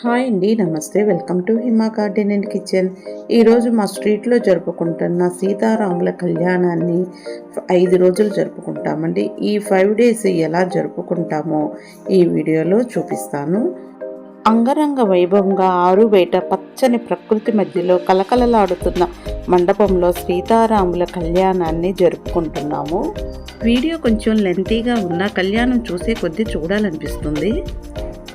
Hi అండి నమస్తే. Welcome to Hima garden and kitchen. ఈరోజు మా స్ట్రీట్లో జరుపుకుంటున్న సీతారాముల కళ్యాణాన్ని ఐదు రోజులు జరుపుకుంటామండి. ఈ ఫైవ్ డేస్ ఎలా జరుపుకుంటామో ఈ వీడియోలో చూపిస్తాను. అంగరంగ వైభవంగా ఆరు బయట పచ్చని ప్రకృతి మధ్యలో కలకలలాడుతున్న మండపంలో సీతారాముల కళ్యాణాన్ని జరుపుకుంటున్నాము. వీడియో కొంచెం లెంతీగా ఉన్న కళ్యాణం చూసే కొద్దీ చూడాలనిపిస్తుంది.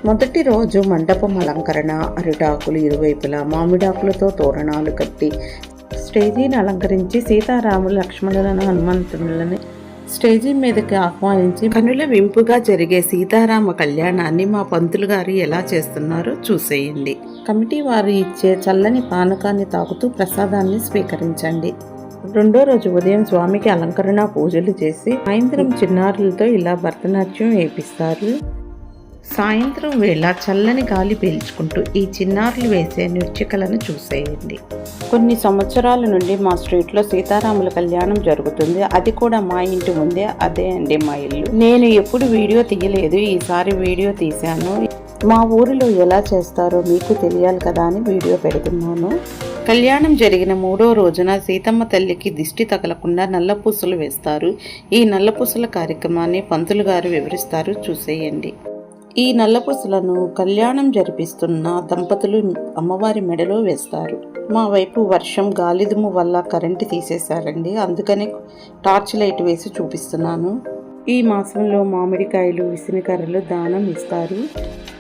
మొదటి రోజు మండపం అలంకరణ అరిటాకులు ఇరువైపులా మామిడాకులతో తోరణాలు కట్టి స్టేజీని అలంకరించి సీతారాములు లక్ష్మణులను హనుమంతులని స్టేజీ మీదకి ఆహ్వానించి కనుల వింపుగా జరిగే సీతారామ కళ్యాణాన్ని మా పంతులు గారు ఎలా చేస్తున్నారో చూసేయండి. కమిటీ వారు ఇచ్చే చల్లని పానకాన్ని తాగుతూ ప్రసాదాన్ని స్వీకరించండి. రెండో రోజు ఉదయం స్వామికి అలంకరణ పూజలు చేసి సాయంత్రం చిన్నారులతో ఇలా భరతనాట్యం వేపిస్తారు. సాయంత్రం వేళ చల్లని గాలి పీల్చుకుంటూ ఈ చిన్నారులు వేసే నృత్యకలను చూసేయండి. కొన్ని సంవత్సరాల నుండి మా స్ట్రీట్లో సీతారాముల కళ్యాణం జరుగుతుంది. అది కూడా మా ఇంటి ముందే అదే అండి మా ఇల్లు. నేను ఎప్పుడు వీడియో తీయలేదు. ఈసారి వీడియో తీశాను. మా ఊరిలో ఎలా చేస్తారో మీకు తెలియాలి కదా అని వీడియో పెడుతున్నాను. కళ్యాణం జరిగిన మూడో రోజున సీతమ్మ తల్లికి దిష్టి తగలకుండా నల్లపూసలు వేస్తారు. ఈ నల్లపూసల కార్యక్రమాన్ని పంతులు గారు వివరిస్తారు. చూసేయండి. ఈ నల్లపూసలను కళ్యాణం జరిపిస్తున్న దంపతులు అమ్మవారి మెడలో వేస్తారు. మా వైపు వర్షం గాలిదుము వల్ల కరెంటు తీసేశారండి. అందుకనే టార్చ్ లైట్ వేసి చూపిస్తున్నాను. ఈ మాసంలో మామిడికాయలు విసినకర్రలు దానం ఇస్తారు.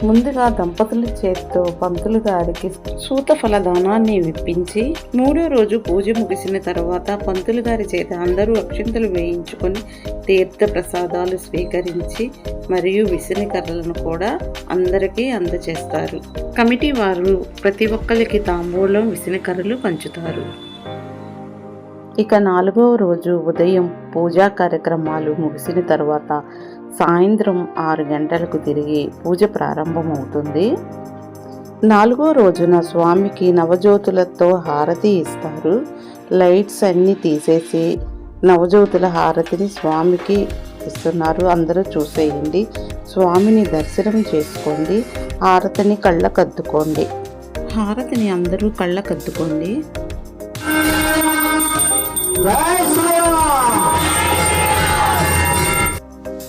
ముందుగా దంపతుల చేత్తో పంతులు గారికి సూతఫల దానాన్ని విప్పించి మూడో రోజు పూజ ముగిసిన తర్వాత పంతులు గారి చేత అందరూ అక్షింతలు వేయించుకొని తీర్థ ప్రసాదాలు స్వీకరించి మరియు విసినకర్రలను కూడా అందరికీ అందజేస్తారు. కమిటీ వారు ప్రతి ఒక్కరికి తాంబూలం విసినకర్రలు పంచుతారు. ఇక నాలుగవ రోజు ఉదయం పూజా కార్యక్రమాలు ముగిసిన తర్వాత సాయంత్రం ఆరు గంటలకు తిరిగి పూజ ప్రారంభమవుతుంది. నాలుగో రోజున స్వామికి నవజ్యోతులతో హారతి ఇస్తారు. లైట్స్ అన్నీ తీసేసి నవజ్యోతుల హారతిని స్వామికి ఇస్తున్నారు. అందరూ చూసేయండి. స్వామిని దర్శనం చేసుకోండి. హారతిని కళ్ళకద్దుకోండి. హారతిని అందరూ కళ్ళకద్దుకోండి.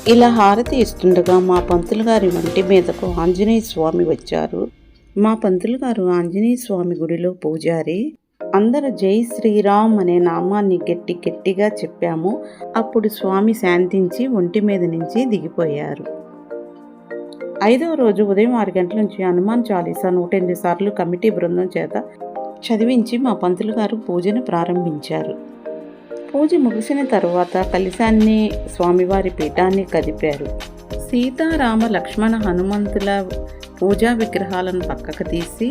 ఇలా హారతి ఇస్తుండగా మా పంతులు గారి వంటి మీదకు ఆంజనేయ స్వామి వచ్చారు. మా పంతులు గారు ఆంజనేయ స్వామి గుడిలో పూజారి. అందరూ జై శ్రీరామ్ అనే నామాన్ని గట్టి గట్టిగా చెప్పాము. అప్పుడు స్వామి శాంతించి ఒంటి మీద నుంచి దిగిపోయారు. ఐదవ రోజు ఉదయం ఆరు గంటల నుంచి హనుమాన్ చాలీసా నూట ఎనిమిది సార్లు కమిటీ బృందం చేత చదివించి మా పంతులు గారు పూజను ప్రారంభించారు. పూజ ముగిసిన తరువాత కలిశాన్ని స్వామివారి పీఠాన్ని కదిపారు. సీతారామ లక్ష్మణ హనుమంతుల పూజా విగ్రహాలను పక్కకు తీసి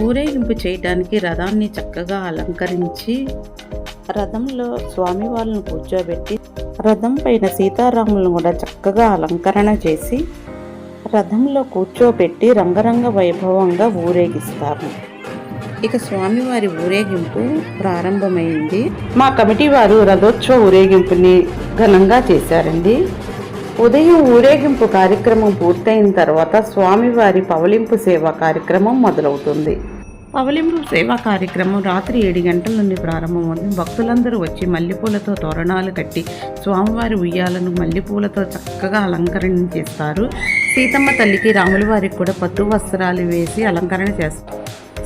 ఊరేగింపు చేయడానికి రథాన్ని చక్కగా అలంకరించి రథంలో స్వామివారిని కూర్చోబెట్టి రథం పైన సీతారాములను కూడా చక్కగా అలంకరణ చేసి రథంలో కూర్చోబెట్టి రంగరంగ వైభవంగా ఊరేగిస్తారు. ఇక స్వామివారి ఊరేగింపు ప్రారంభమైంది. మా కమిటీ వారు రథోత్సవ ఊరేగింపుని ఘనంగా చేశారండి. ఉదయం ఊరేగింపు కార్యక్రమం పూర్తయిన తర్వాత స్వామివారి పవలింపు సేవ కార్యక్రమం మొదలవుతుంది. పవలింపు సేవా కార్యక్రమం రాత్రి ఏడు గంటల నుండి ప్రారంభమవుతుంది. భక్తులందరూ వచ్చి మల్లెపూలతో తోరణాలు కట్టి స్వామివారి ఉయ్యాలను మల్లెపూలతో చక్కగా అలంకరణ చేస్తారు. సీతమ్మ తల్లికి రాముల వారికి కూడా పట్టు వస్త్రాలు వేసి అలంకరణ చేస్తారు.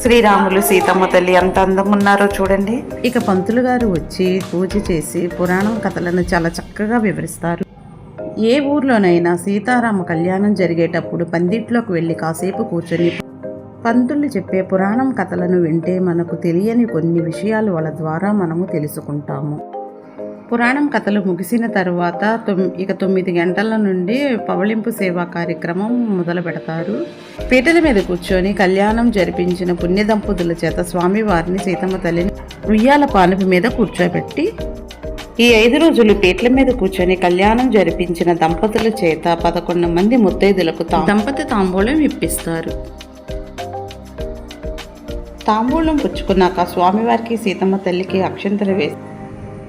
శ్రీరాములు సీతమ్మ తల్లి ఎంత అందంగా ఉన్నారో చూడండి. ఇక పంతులు గారు వచ్చి పూజ చేసి పురాణం కథలను చాలా చక్కగా వివరిస్తారు. ఏ ఊర్లోనైనా సీతారామ కళ్యాణం జరిగేటప్పుడు పందిట్లోకి వెళ్ళి కాసేపు కూర్చొని పంతులు చెప్పే పురాణం కథలను వింటే మనకు తెలియని కొన్ని విషయాలు వాళ్ళ ద్వారా మనము తెలుసుకుంటాము. పురాణం కథలు ముగిసిన తర్వాత ఇక తొమ్మిది గంటల నుండి పవళింపు సేవా కార్యక్రమం మొదలు పెడతారు. పీటల మీద కూర్చొని కళ్యాణం జరిపించిన పుణ్య దంపతుల చేత స్వామివారిని సీతమ్మ తల్లిని ఉయ్యాల పానుపు మీద కూర్చోబెట్టి ఈ ఐదు రోజులు పీటల మీద కూర్చొని కళ్యాణం జరిపించిన దంపతుల చేత పదకొండు మంది ముత్తైదులకు దంపతి తాంబూలం ఇప్పిస్తారు. తాంబూలం పుచ్చుకున్నాక స్వామివారికి సీతమ్మ తల్లికి అక్షంతలు వేసి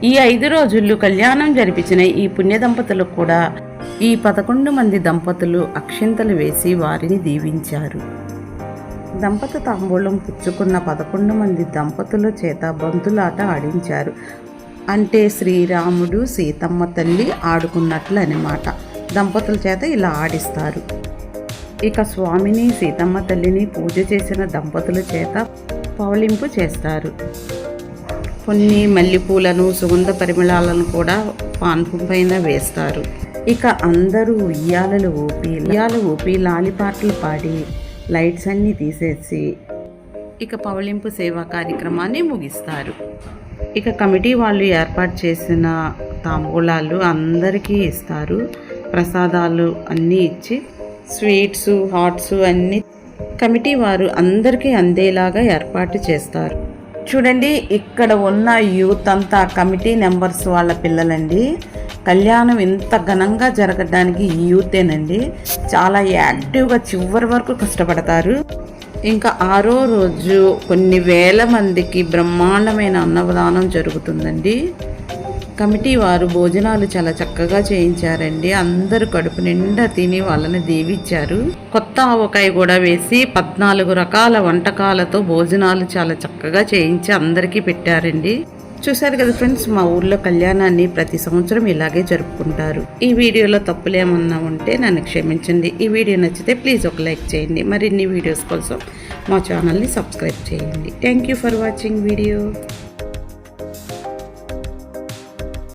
ఈ ఐదు రోజులు కళ్యాణం జరిపించిన ఈ పుణ్య దంపతులకు కూడా ఈ పదకొండు మంది దంపతులు అక్షింతలు వేసి వారిని దీవించారు. దంపత తాంబూలం పుచ్చుకున్న పదకొండు మంది దంపతుల చేత బంతులాట ఆడించారు. అంటే శ్రీరాముడు సీతమ్మ తల్లి ఆడుకున్నట్లు అనమాట దంపతుల చేత ఇలా ఆడిస్తారు. ఇక స్వామిని సీతమ్మ తల్లిని పూజ చేసిన దంపతుల చేత పౌలింపు చేస్తారు. కొన్ని మల్లెపూలను సుగంధ పరిమళాలను కూడా పాన్పు పైన వేస్తారు. ఇక అందరూ ఉయ్యాలలు ఊపి ఉయ్యాల ఊపి లాలిపాటలు పాడి లైట్స్ అన్నీ తీసేసి ఇక పవళింపు సేవా కార్యక్రమాన్ని ముగిస్తారు. ఇక కమిటీ వాళ్ళు ఏర్పాటు చేసిన తాంబూలాలు అందరికీ ఇస్తారు. ప్రసాదాలు అన్నీ ఇచ్చి స్వీట్స్ హాట్స్ అన్నీ కమిటీ వారు అందరికీ అందేలాగా ఏర్పాటు చేస్తారు. చూడండి ఇక్కడ ఉన్న యూత్ అంతా కమిటీ నెంబర్స్ వాళ్ళ పిల్లలండి. కళ్యాణం ఇంత ఘనంగా జరగడానికి యూతేనండి. చాలా యాక్టివ్గా చివరి వరకు కష్టపడతారు. ఇంకా ఆరో రోజు కొన్ని వేల మందికి బ్రహ్మాండమైన అన్నదానం జరుగుతుందండి. కమిటీ వారు భోజనాలు చాలా చక్కగా చేయించారండి. అందరూ కడుపు నిండా తిని వాళ్ళని దీవిచ్చారు కొత్త ఆవకాయ కూడా వేసి పద్నాలుగు రకాల వంటకాలతో భోజనాలు చాలా చక్కగా చేయించి అందరికీ పెట్టారండి. చూశారు కదా ఫ్రెండ్స్ మా ఊర్లో కళ్యాణాన్ని ప్రతి సంవత్సరం ఇలాగే జరుపుకుంటారు. ఈ వీడియోలో తప్పులు ఏమన్నా ఉంటే నన్ను క్షమించండి. ఈ వీడియో నచ్చితే ప్లీజ్ ఒక లైక్ చేయండి. మరిన్ని వీడియోస్ కోసం మా ఛానల్ని సబ్స్క్రైబ్ చేయండి. Thank you for watching video.